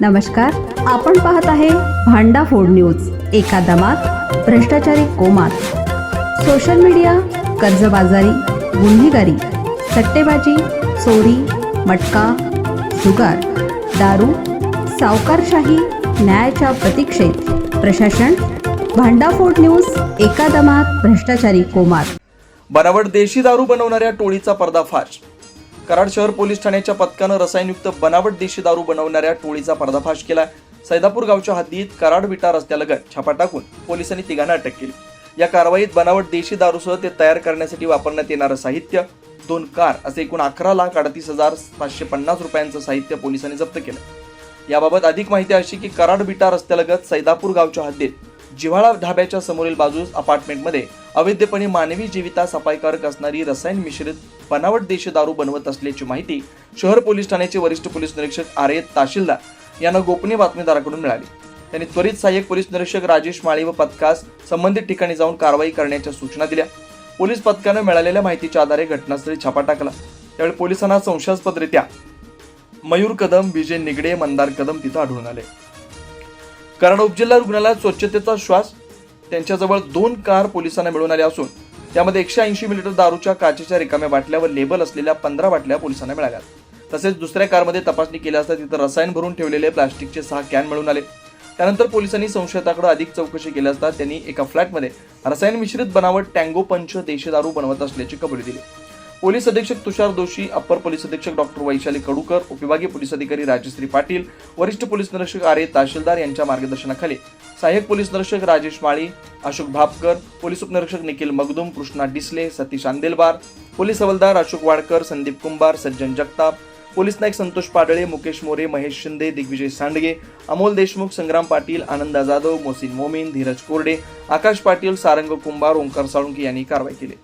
नमस्कार आपण पाहत आहे भांडा फोड न्यूज एका दमात भ्रष्टाचारी कोमात. सोशल मीडिया कर्जबाजारी गुन्हेगारी सट्टेबाजी चोरी मटका जुगार दारू सावकारशाही न्यायाच्या प्रतीक्षेत. प्रशासन भांडाफोड न्यूज एका दमात भ्रष्टाचारी कोमात. बनावट देशी दारू बनवणाऱ्या टोळीचा पर्दाफाश. कराड शहर पोलीस ठाण्याच्या पथकानं रसायनयुक्त बनावट देशी दारू बनवणाऱ्या टोळीचा पर्दाफाश केला सैदापूर गावच्या हद्दीत कराड विटा रस्त्यालगत छापा टाकून पोलिसांनी तिघांना अटक केली. या कारवाईत बनावट देशी दारूसह ते तयार करण्यासाठी वापरण्यात येणारं साहित्य दोन कार असे एकूण अकरा लाख अडतीस हजार पाचशे पन्नास रुपयांचं साहित्य पोलिसांनी जप्त केलं. याबाबत अधिक माहिती अशी की कराड विटा रस्त्यालगत सैदापूर गावच्या हद्दीत जिव्हाळा ढाब्याच्या समोरील बाजूस अपार्टमेंटमध्ये अवैधपणे मानवी जीवितास अपायकारक असणारी रसायन मिश्रित बनावट देशी दारू बनवत असल्याची माहिती शहर पोलीस ठाण्याचे वरिष्ठ पोलीस निरीक्षक आर्य ताशिलदार यांना गोपनीय बातमीदाराकडून मिळाली. त्यांनी त्वरित सहाय्यक पोलीस निरीक्षक राजेश माळी व पथकास संबंधित ठिकाणी जाऊन कारवाई करण्याच्या सूचना दिल्या. पोलीस पथकानं मिळालेल्या माहितीच्या आधारे घटनास्थळी छापा टाकला. त्यावेळी पोलिसांना संशयास्पदरित्या मयूर कदम विजय निगडे मंदार कदम तिथं आढळून आले. कारण उपजिल्हा रुग्णालयात स्वच्छतेचा श्वास त्यांच्याजवळ दोन कार पोलिसांना मिळून आल्या असून त्यामध्ये एकशे ऐंशी मिलिटर दारूच्या काचेच्या रिकाम्या बाटल्या व लेबल असलेल्या पंधरा बाटल्या पोलिसांना मिळाल्या. तसेच दुसऱ्या कारमध्ये तपासणी केली असता तिथं रसायन भरून ठेवलेले प्लास्टिकचे सहा कॅन मिळून आले. त्यानंतर पोलिसांनी संशयिताकडे अधिक चौकशी केली असता त्यांनी एका फ्लॅटमध्ये रसायन मिश्रित बनावट टँगो पंच देशी दारू बनवत असल्याची कबुली दिली. पोलीस अधीक्षक तुषार दोषी अप्पर पोलीस अधीक्षक डॉक्टर वैशाली कडूकर उपविभागीय पोलीस अधिकारी राजश्री पाटील वरिष्ठ पोलीस निरीक्षक आर ए तहसीलदार यांच्या मार्गदर्शनाखाली सहाय्यक पोलीस निरीक्षक राजेश माळी अशोक भापकर पोलीस उपनिरीक्षक निखिल मगदुम कृष्णा डिसले सतीश आंदेलबार पोलीस हवलदार अशोक वाडकर संदीप कुंभार सज्जन जगताप पोलीस नाईक संतोष पाडळे मुकेश मोरे महेश शिंदे दिग्विजय सांडगे अमोल देशमुख संग्राम पाटील आनंदा जाधव मोसिन मोमीन धीरज कोरडे आकाश पाटील सारंग कुंभार ओंकार साळुंके यांनी कारवाई केली.